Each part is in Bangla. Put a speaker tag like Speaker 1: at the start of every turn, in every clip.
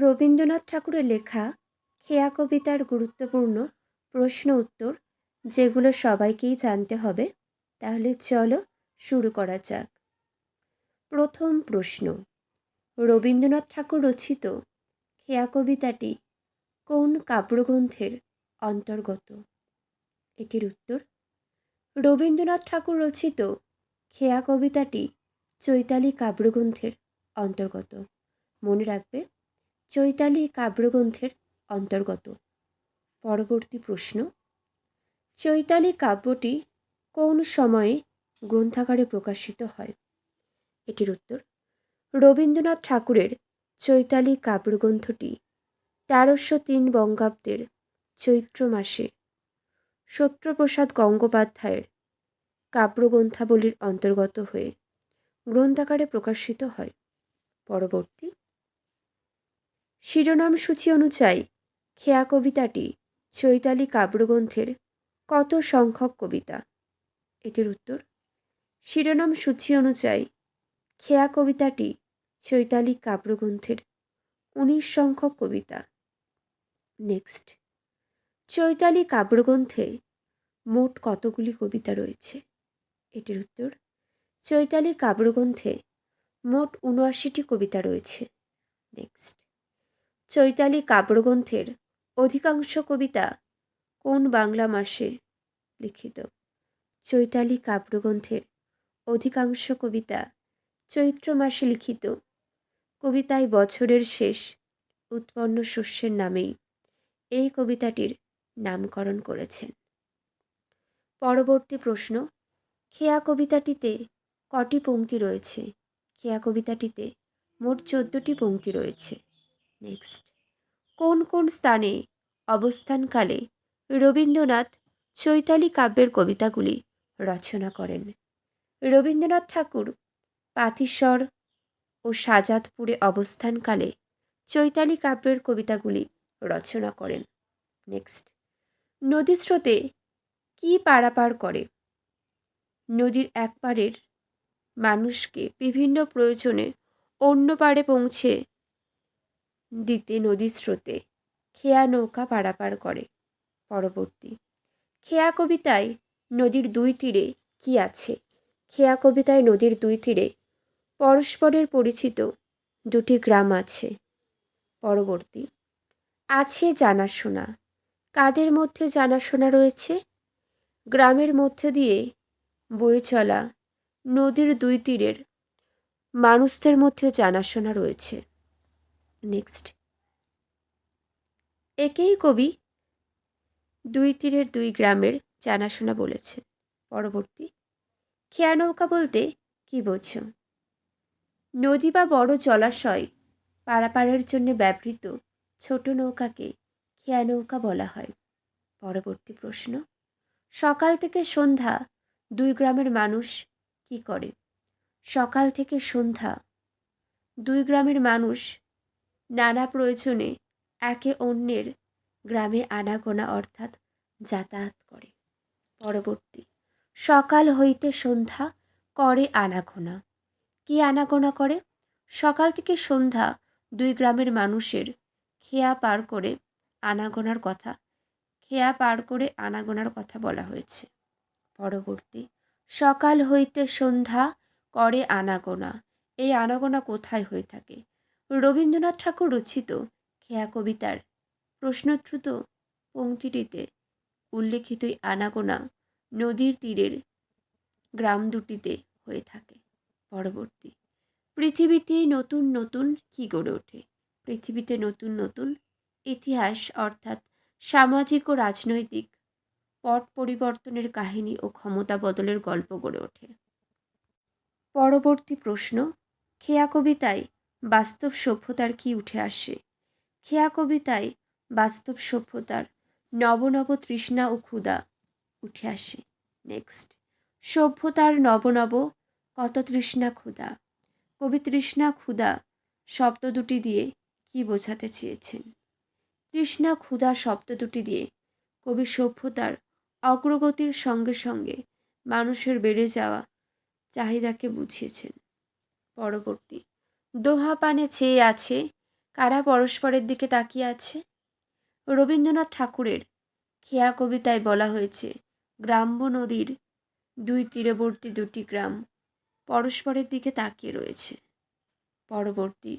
Speaker 1: রবীন্দ্রনাথ ঠাকুরের লেখা খেয়া কবিতার গুরুত্বপূর্ণ প্রশ্ন উত্তর যেগুলো সবাইকেই জানতে হবে, তাহলে চলো শুরু করা যাক। প্রথম প্রশ্ন, রবীন্দ্রনাথ ঠাকুর রচিত খেয়া কবিতাটি কোন কাব্যগ্রন্থের অন্তর্গত? এটির উত্তর, রবীন্দ্রনাথ ঠাকুর রচিত খেয়া কবিতাটি চৈতালি কাব্যগ্রন্থের অন্তর্গত। মনে রাখবে চৈতালি কাব্যগ্রন্থের অন্তর্গত। পরবর্তী প্রশ্ন, চৈতালি কাব্যটি কোন সময়ে গ্রন্থাগারে প্রকাশিত হয়? এটির উত্তর, রবীন্দ্রনাথ ঠাকুরের চৈতালি কাব্যগ্রন্থটি তেরোশো তিন বঙ্গাব্দের চৈত্র মাসে সত্যপ্রসাদ গঙ্গোপাধ্যায়ের কাব্যগ্রন্থাবলীর অন্তর্গত হয়ে গ্রন্থাগারে প্রকাশিত হয়। পরবর্তী শিরোনাম সূচি অনুযায়ী খেয়া কবিতাটি চৈতালি কাব্যগ্রন্থের কত সংখ্যক কবিতা? এটির উত্তর, শিরোনাম সূচি অনুযায়ী খেয়া কবিতাটি চৈতালি কাব্যগ্রন্থের উনিশ সংখ্যক কবিতা। নেক্সট, চৈতালি কাব্যগ্রন্থে মোট কতগুলি কবিতা রয়েছে? এটির উত্তর, চৈতালি কাব্যগ্রন্থে মোট উনআশিটি কবিতা রয়েছে। নেক্সট চৈতালি কাব্যগ্রন্থের অধিকাংশ কবিতা কোন বাংলা মাসে লিখিত? চৈতালি কাব্যগ্রন্থের অধিকাংশ কবিতা চৈত্র মাসে লিখিত। কবিতায় বছরের শেষ উৎপন্ন শস্যের নামেই এই কবিতাটির নামকরণ করেছেন। পরবর্তী প্রশ্ন, খেয়া কবিতাটিতে কটি পঙ্ক্তি রয়েছে? খেয়া কবিতাটিতে মোট চোদ্দোটি পঙ্ক্তি রয়েছে। নেক্সট কোন কোন স্থানে অবস্থানকালে রবীন্দ্রনাথ চৈতালি কাব্যের কবিতাগুলি রচনা করেন? রবীন্দ্রনাথ ঠাকুর পাতিস্বর ও সাজাদপুরে অবস্থানকালে চৈতালি কাব্যের কবিতাগুলি রচনা করেন। নেক্সট নদী স্রোতে কী পারাপার করে? নদীর এক পারের মানুষকে বিভিন্ন প্রয়োজনে অন্য পাড়ে পৌঁছে দিতে নদীর স্রোতে। খেয়া নৌকা পারাপার করে। পরবর্তী। খেয়া কবিতায় নদীর দুই তীরে কি আছে? খেয়া কবিতায় নদীর দুই তীরে পরস্পরের পরিচিত দুটি গ্রাম আছে। পরবর্তী। আছে জানাশোনা। কাদের মধ্যে জানাশোনা রয়েছে? গ্রামের মধ্যে দিয়ে বয়ে চলা নদীর দুই তীরের মানুষদের মধ্যে জানাশোনা রয়েছে। নেক্সট একেই কবি দুই তীরের দুই গ্রামের জানাশোনা বলেছে। পরবর্তী। খেয়া নৌকা বলতে কী বোঝো? নদী বা বড় জলাশয় পারাপারের জন্য ব্যবহৃত ছোট নৌকাকে খেয়া নৌকা বলা হয়। পরবর্তী প্রশ্ন। সকাল থেকে সন্ধ্যা দুই গ্রামের মানুষ কি করে? সকাল থেকে সন্ধ্যা দুই গ্রামের মানুষ নানা প্রয়োজনে একে অন্যের গ্রামে আনাগোনা অর্থাৎ যাতায়াত করে। পরবর্তী, সকাল হইতে সন্ধ্যা করে আনাগোনা কি আনাগোনা করে? সকাল থেকে সন্ধ্যা দুই গ্রামের মানুষের খেয়া পার করে আনাগোনার কথা, খেয়া পার করে আনাগোনার কথা বলা হয়েছে। পরবর্তী, সকাল হইতে সন্ধ্যা করে আনাগোনা এই আনাগোনা কোথায় হয়ে থাকে? রবীন্দ্রনাথ ঠাকুর রচিত খেয়া কবিতার প্রশ্নোত্থিত পংক্তিটিতে উল্লেখিত আনাগোনা নদীর তীরের গ্রাম দুটিতে হয়ে থাকে। পরবর্তী, পৃথিবীতে নতুন নতুন কী গড়ে ওঠে? পৃথিবীতে নতুন নতুন ইতিহাস অর্থাৎ সামাজিক ও রাজনৈতিক পট পরিবর্তনের কাহিনী ও ক্ষমতা বদলের গল্প গড়ে ওঠে। পরবর্তী প্রশ্ন, খেয়া কবিতায় বাস্তব সভ্যতার কি উঠে আসে? খেয়া কবিতায় বাস্তব সভ্যতার নব নব তৃষ্ণা ও ক্ষুধা উঠে আসে। নেক্সট সভ্যতার নব নব কত তৃষ্ণা ক্ষুধা? কবি তৃষ্ণা ক্ষুধা শব্দ দুটি দিয়ে কি বোঝাতে চেয়েছেন? তৃষ্ণা ক্ষুধা শব্দ দুটি দিয়ে কবি সভ্যতার অগ্রগতির সঙ্গে সঙ্গে মানুষের বেড়ে যাওয়া চাহিদাকে বুঝিয়েছেন। পরবর্তী। দোহা পানে চেয়ে আছে, কারা পরস্পরের দিকে তাকিয়ে আছে? রবীন্দ্রনাথ ঠাকুরের খেয়া কবিতায় বলা হয়েছে, গ্রাম্য নদীর দুই তীরবর্তী দুটি গ্রাম পরস্পরের দিকে তাকিয়ে রয়েছে। পরবর্তী,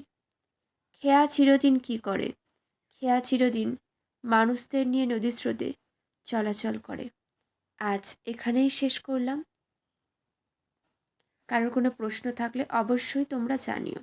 Speaker 1: খেয়া চিরদিন কি করে? খেয়া চিরদিন মানুষদের নিয়ে নদী স্রোতে চলাচল করে। আজ এখানেই শেষ করলাম। কারোর কোনো প্রশ্ন থাকলে অবশ্যই তোমরা জানিও।